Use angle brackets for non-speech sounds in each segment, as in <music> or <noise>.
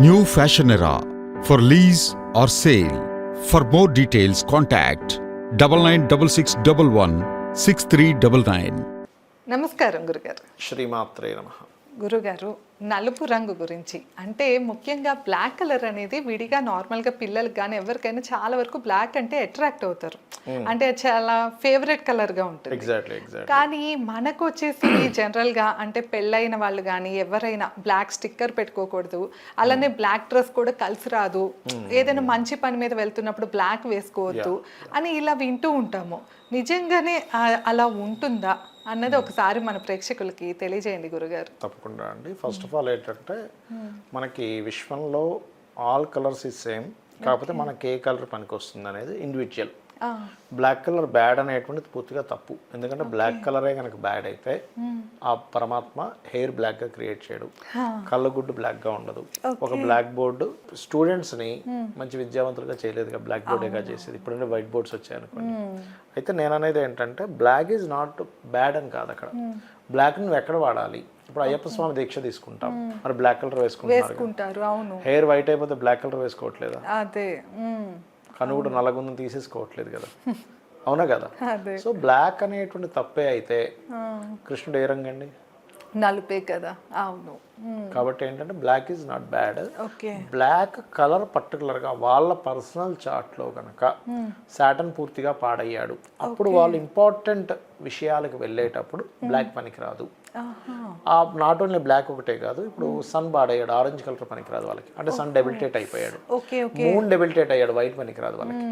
New fashion era for lease or sale for more details contact double nine double six double one six three double nine നമസ്കാരം ഗുരുഗർ ശ്രീമാത്രേ നമഃ. గురుగారు నలుపు రంగు గురించి. అంటే ముఖ్యంగా బ్లాక్ కలర్ అనేది విడిగా నార్మల్గా పిల్లలకు కానీ ఎవరికైనా చాలా వరకు బ్లాక్ అంటే అట్రాక్ట్ అవుతారు. అంటే అది చాలా ఫేవరెట్ కలర్గా ఉంటుంది. ఎగ్జాక్ట్లీ ఎగ్జాక్ట్లీ కానీ మనకు వచ్చేసి <clears throat> జనరల్గా అంటే పెళ్ళైన వాళ్ళు కానీ ఎవరైనా బ్లాక్ స్టిక్కర్ పెట్టుకోకూడదు. అలానే బ్లాక్ డ్రెస్ కూడా కలిసి రాదు. ఏదైనా మంచి పని మీద వెళ్తున్నప్పుడు బ్లాక్ వేసుకోవద్దు అని ఇలా వింటూ ఉంటాము. నిజంగానే అలా ఉంటుందా? అన్నది ఒకసారి మన ప్రేక్షకులకి తెలియజేయండి గురుగారు. తప్పకుండా అండి. ఫస్ట్ ఆఫ్ ఆల్ ఏంటంటే మనకి విశ్వంలో ఆల్ కలర్స్ ఇస్ సేమ్ కాకపోతే మనకి ఏ కలర్ పనికి వస్తుంది అనేది ఇండివిజువల్ బ్లాక్ కలర్ బ్యాడ్ అనేటువంటిది పూర్తిగా తప్పు. ఎందుకంటే బ్లాక్ కలరే కనుక బ్యాడ్ అయితే ఆ పరమాత్మ హెయిర్ బ్లాక్గా క్రియేట్ చేయడు. కళ్ళగుడ్డు బ్లాక్గా ఉండదు. ఒక బ్లాక్ బోర్డు స్టూడెంట్స్ని మంచి విద్యావంతులుగా చేయలేదు బ్లాక్ బోర్డేగా చేసేది. ఇప్పుడంటే వైట్ బోర్డ్స్ వచ్చాయి అనుకోండి అయితే నేను అనేది ఏంటంటే బ్లాక్ ఈజ్ నాట్ బ్యాడ్ అని కాదు అక్కడ. బ్లాక్ నువ్వు ఎక్కడ వాడాలి? ఇప్పుడు అయ్యప్ప స్వామి దీక్ష తీసుకుంటాం. మరి బ్లాక్ కలర్ వేసుకుంటారు హెయిర్ వైట్ అయిపోతే బ్లాక్ కలర్ వేసుకోవట్లేదా? అదే. కన్ను కూడా నల్లగుందని తీసేసుకోవట్లేదు కదా. అవునా కదా? <laughs> సో బ్లాక్ అనేటువంటి తప్పే అయితే కృష్ణుడు ఏ రంగు అండి నలుపే కదా. అవును. కాబట్టి ఏంటంటే black is not bad okay. Black colour పర్టికులర్గా వాళ్ళ పర్సనల్ చార్ట్లో కనుక సాటన్ పూర్తిగా పాడయ్యాడు. అప్పుడు వాళ్ళు ఇంపార్టెంట్ విషయాలకు వెళ్ళేటప్పుడు బ్లాక్ పనికిరాదు. నాట్ ఓన్లీ బ్లాక్ ఒకటే కాదు ఇప్పుడు సన్ పాడయ్యాడు ఆరెంజ్ కలర్ పనికిరాదు వాళ్ళకి. అంటే సన్ డెబిలిటేట్ అయిపోయాడు. మూన్ డెబిలిటేట్ అయ్యాడు వైట్ పనికిరాదు వాళ్ళకి.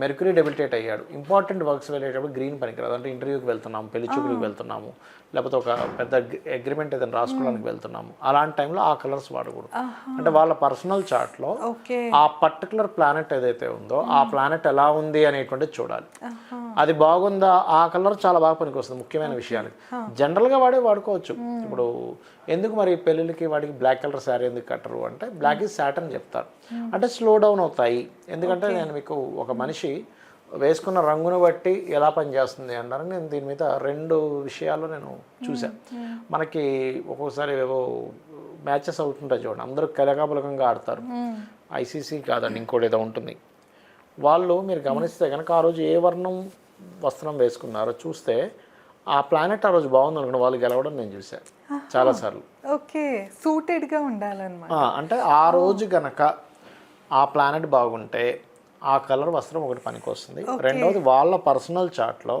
మెర్క్యూరీ డెబిలిటేట్ అయ్యాడు. ఇంపార్టెంట్ వర్క్స్ వెళ్ళేటప్పుడు గ్రీన్ పనికిరాదు. అంటే ఇంటర్వ్యూకి వెళ్తున్నాము పెళ్ళి చూపులకు వెళ్తున్నాము లేకపోతే ఒక పెద్ద అగ్రిమెంట్ ఏదైనా రాసుకోవడానికి వెళ్తున్నాము. అలాంటి టైంలో ఆ కలర్స్ వాడకూడదు. అంటే వాళ్ళ పర్సనల్ చార్ట్లో ఆ పర్టికులర్ ప్లానెట్ ఏదైతే ఉందో ఆ ప్లానెట్ ఎలా ఉంది అనేటువంటిది చూడాలి. అది బాగుందా? ఆ కలర్ చాలా బాగా పనికి వస్తుంది ముఖ్యమైన విషయానికి జనరల్గా వాడే వాడుకోవచ్చు. ఇప్పుడు ఎందుకు మరి పెళ్ళిళ్ళకి వాడికి బ్లాక్ కలర్ శారీ ఎందుకు కట్టరు అంటే బ్లాక్ ఈజ్ అని చెప్తారు. అంటే స్లో డౌన్ అవుతాయి. ఎందుకంటే నేను మీకు ఒక మనిషి వేసుకున్న రంగును బట్టి ఎలా పనిచేస్తుంది అన్నారు. నేను దీని మీద రెండు విషయాలు నేను చూశాను మనకి ఒక్కోసారి ఏవో మ్యాచెస్ అవుతుంటాయి చూడండి. అందరూ కలగాబలకంగా ఆడతారు. ఐసీసీ కాదండి ఇంకోటి ఏదో ఉంటుంది. వాళ్ళు మీరు గమనిస్తే కనుక ఆ రోజు ఏ వర్ణం వస్త్రం వేసుకున్నారో చూస్తే ఆ ప్లానెట్ ఆ రోజు బాగుంది అనుకున్న వాళ్ళు గెలవడం నేను చూశాను చాలాసార్లు ఓకే. సూటెడ్గా ఉండాలన్నమాట. అంటే ఆ రోజు గనక ఆ ప్లానెట్ బాగుంటే ఆ కలర్ వస్త్రం ఒకటి పనికొస్తుంది. రెండవది వాళ్ళ పర్సనల్ చార్ట్లో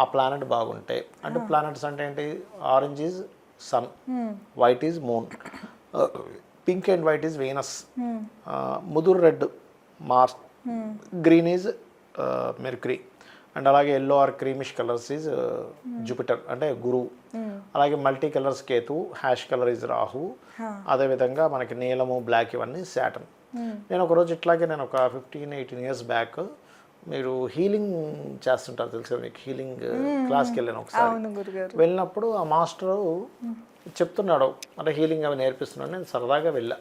ఆ ప్లానెట్ బాగుంటే. అంటే ప్లానెట్స్ అంటే ఏంటి? Orange is sun white is moon pink and white is Venus ముదురు red Mars green is Mercury and అలాగే yellow or creamish colours is Jupiter అంటే గురువు. అలాగే multi colours Ketu ash colour is Rahu. అదేవిధంగా మనకి నీలము బ్లాక్ ఇవన్నీ Satan నేను ఒకరోజు ఇట్లాగే నేను ఒక ఫిఫ్టీన్ ఎయిటీన్ ఇయర్స్ బ్యాక్ మీరు హీలింగ్ చేస్తుంటారు తెలుసు మీకు? హీలింగ్ క్లాస్కి వెళ్ళాను ఒకసారి. వెళ్ళినప్పుడు ఆ మాస్టరు చెప్తున్నాడు. అంటే హీలింగ్ అవి నేర్పిస్తున్నాడు. నేను సరదాగా వెళ్ళా.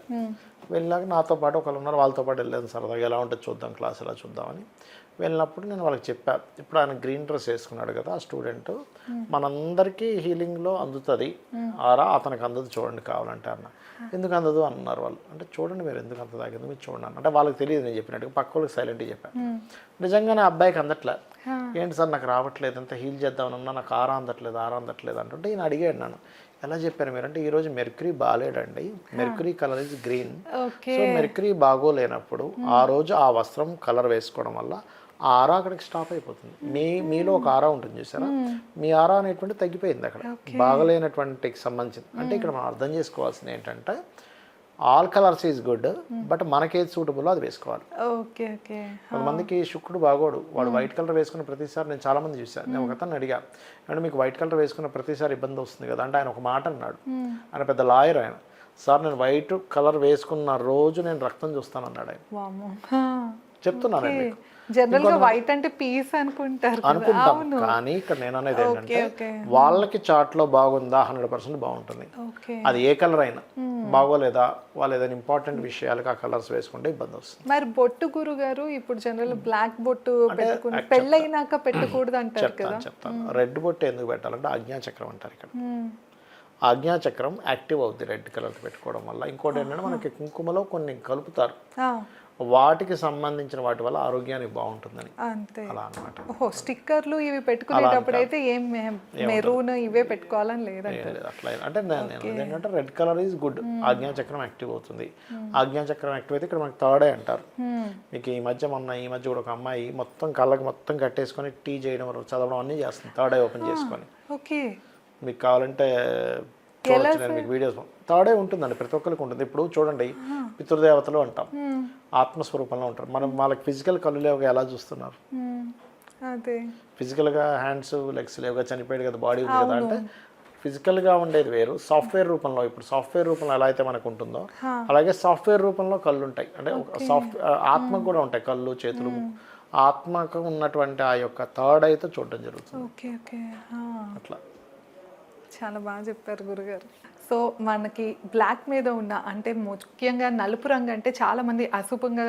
వెళ్ళాక నాతో పాటు ఒకళ్ళు ఉన్నారు వాళ్ళతో పాటు వెళ్ళాను సరదాగా. ఎలా ఉంటుంది చూద్దాం క్లాస్ ఎలా చూద్దామని. వెళ్ళినప్పుడు నేను వాళ్ళకి చెప్పా. ఇప్పుడు ఆయన గ్రీన్ డ్రెస్ వేసుకున్నాడు కదా ఆ స్టూడెంట్ మనందరికీ హీలింగ్లో అందుతుంది. ఆరా అతనికి అందదు చూడండి కావాలంటే అన్న. ఎందుకు అందదు అన్నారు వాళ్ళు. అంటే చూడండి మీరు ఎందుకు అంత తాగింది మీరు చూడండి అన్న. అంటే వాళ్ళకి తెలియదు నేను చెప్పినట్టు పక్క వాళ్ళకి సైలెంట్గా చెప్పాను నిజంగానే ఆ అబ్బాయికి అందట్లే. ఏంటి సార్ నాకు రావట్లేదు ఎంత హీల్ చేద్దామన్నా నాకు ఆరా అందట్లేదు ఆరా అందట్లేదు అంటుంటే ఈయన అడిగాడు నన్ను. ఎలా చెప్పారు మీరు అంటే ఈరోజు Mercury బాగాలేడండి Mercury colour is green. So Mercury బాగోలేనప్పుడు ఆ రోజు ఆ వస్త్రం కలర్ వేసుకోవడం వల్ల ఆ ఆరా అక్కడికి స్టాప్ అయిపోతుంది. మీ మీలో ఒక ఆరా ఉంటుంది చూసారా? మీ ఆరా అనేటువంటి తగ్గిపోయింది అక్కడ. బాగలేనటువంటికి సంబంధించింది. అంటే ఇక్కడ మనం అర్థం చేసుకోవాల్సింది ఏంటంటే all colours is good but మనకేది suitable అది వేసుకోవాలి. ఓకే ఓకే కొంతమందికి శుక్రుడు బాగోడు. వాడు వైట్ కలర్ వేసుకున్న ప్రతిసారి నేను చాలా మంది చూశాను. నేను ఒక అతను అడిగా అంటే మీకు వైట్ కలర్ వేసుకున్న ప్రతిసారి ఇబ్బంది వస్తుంది కదా? అంటే ఆయన ఒక మాట అన్నాడు. ఆయన పెద్ద లాయర్ ఆయన. సార్ నేను వైట్ కలర్ వేసుకున్న రోజు నేను రక్తం చూస్తాను అన్నాడు ఆయన చెప్తున్నాను మీకు. జనరల్గా వైట్ అంటే పీస్ అనుకుంటారు. అనుకుంటాం. కానీ ఇక్కడ నేను అనేది ఏంటంటే. వాళ్ళకి చాట్లో బాగుందా? హండ్రెడ్ పర్సెంట్ బాగుంటుంది. అది ఏ కలర్ అయినా. బాగోలేదా? వాళ్ళు ఏదైనా ఇంపార్టెంట్ విషయాలకు ఆ కలర్స్ వేసుకుంటే ఇబ్బంది వస్తుంది. మరి బొట్టు గురు గారు ఇప్పుడు జనరల్ బ్లాక్ బొట్టు పెట్టుకుని పెళ్ళైనాక పెట్టకూడదు అంటారు కదా. చెప్తాను. చెప్తాను రెడ్ బొట్టు ఎందుకు పెట్టాలంటే ఆజ్ఞా చక్రం అంటారు ఇక్కడ. ఆజ్ఞాచక్రం యాక్టివ్ అవుద్ది రెడ్ కలర్ పెట్టుకోవడం వల్ల. ఇంకోటి ఏంటంటే మనకి కుంకుమలో కొన్ని కలుపుతారు. వాటికి సంబంధించిన వాటి వల్ల ఆరోగ్యానికి బాగుంటుందని. అంతే. అలా అన్నమాట. ఓహో స్టిక్కర్లు ఇవి పెట్టుకునేటప్పుడు అయితే ఏం మెరూన్ ఇవే పెట్టుకోవాలని లేదంట లేదు అట్లా అంటే నేను ఏంటంటే రెడ్ కలర్ ఈజ్ గుడ్. ఆజ్ఞాచక్రం యాక్టివ్ అవుతుంది. ఆజ్ఞాచక్రం యాక్టివ్ అయితే ఇక్కడ మనకి థర్డే అంటారు. మీకు ఈ మధ్య మొన్న ఈ మధ్య కూడా ఒక అమ్మాయి మొత్తం కళ్ళకి మొత్తం కట్టేసుకొని టీ చేయడం చదవడం అన్నీ చేస్తుంది. థర్డ్ ఐ ఓపెన్ చేసుకొని. ఓకే. మీకు కావాలంటే చూడొచ్చు నేను మీకు వీడియోస్. థర్డే ఉంటుందండి ప్రతి ఒక్కరికి ఉంటుంది. ఇప్పుడు చూడండి పితృదేవతలు అంటాం. ఆత్మస్వరూపంలో ఉంటారు. మనం వాళ్ళకి ఫిజికల్ కళ్ళు లేవుగా ఎలా చూస్తున్నారు? ఫిజికల్గా హ్యాండ్స్ లెగ్స్ లేవుగా చనిపోయాడు కదా బాడీ ఉంది కదా అంటే ఫిజికల్గా ఉండేది వేరు. సాఫ్ట్వేర్ రూపంలో ఇప్పుడు సాఫ్ట్వేర్ రూపంలో ఎలా అయితే మనకు ఉంటుందో అలాగే సాఫ్ట్వేర్ రూపంలో కళ్ళు ఉంటాయి. అంటే సాఫ్ట్ ఆత్మకు కూడా ఉంటాయి కళ్ళు చేతులు ఆత్మకు ఉన్నటువంటి ఆ యొక్క థర్డ్ అయితే చూడడం జరుగుతుంది. Okay okay. ఆ. అట్లా. చాలా బాగా చెప్పారు గురుగారు. సో మనకి బ్లాక్ మీద ఉన్న అంటే ముఖ్యంగా నలుపు రంగు అంటే చాలామంది అశుభంగా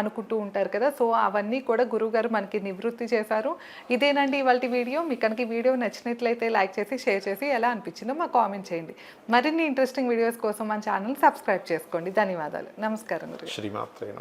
అనుకుంటూ ఉంటారు కదా. సో అవన్నీ కూడా గురువుగారు మనకి నివృత్తి చేశారు. ఇదేనండి ఇవాళ వీడియో. మీకు కనుక వీడియో నచ్చినట్లయితే లైక్ చేసి షేర్ చేసి ఎలా అనిపించిందో మాకు కామెంట్ చేయండి. మరిన్ని ఇంట్రెస్టింగ్ వీడియోస్ కోసం మన ఛానల్ సబ్స్క్రైబ్ చేసుకోండి. ధన్యవాదాలు. నమస్కారం గురు శ్రీమాత్రే